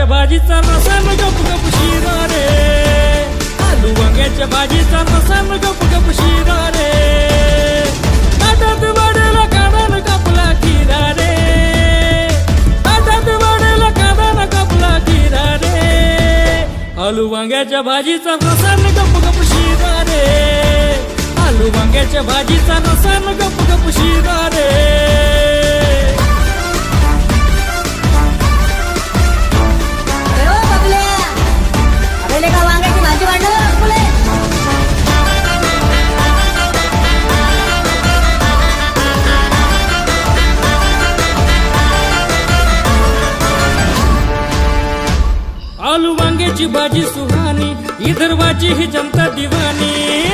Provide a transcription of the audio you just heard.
भाजीचा रसान गप गप शिरा रे. आलू वांग्याच्या भाजीचा रसान गप गप शिरा रे. ताटात वाढेला काढान कापला किरा रे. ताटात वाढेला काढान कापला किरा रे. आलू वांग्याच्या भाजीचा रसान गप गप शिरा रे. आलू वांग्याच्या भाजीचा रसान गप गप शिरा आलू वांग्याची भाजी सुहानी विदर्भाची ही जमता दिवानी.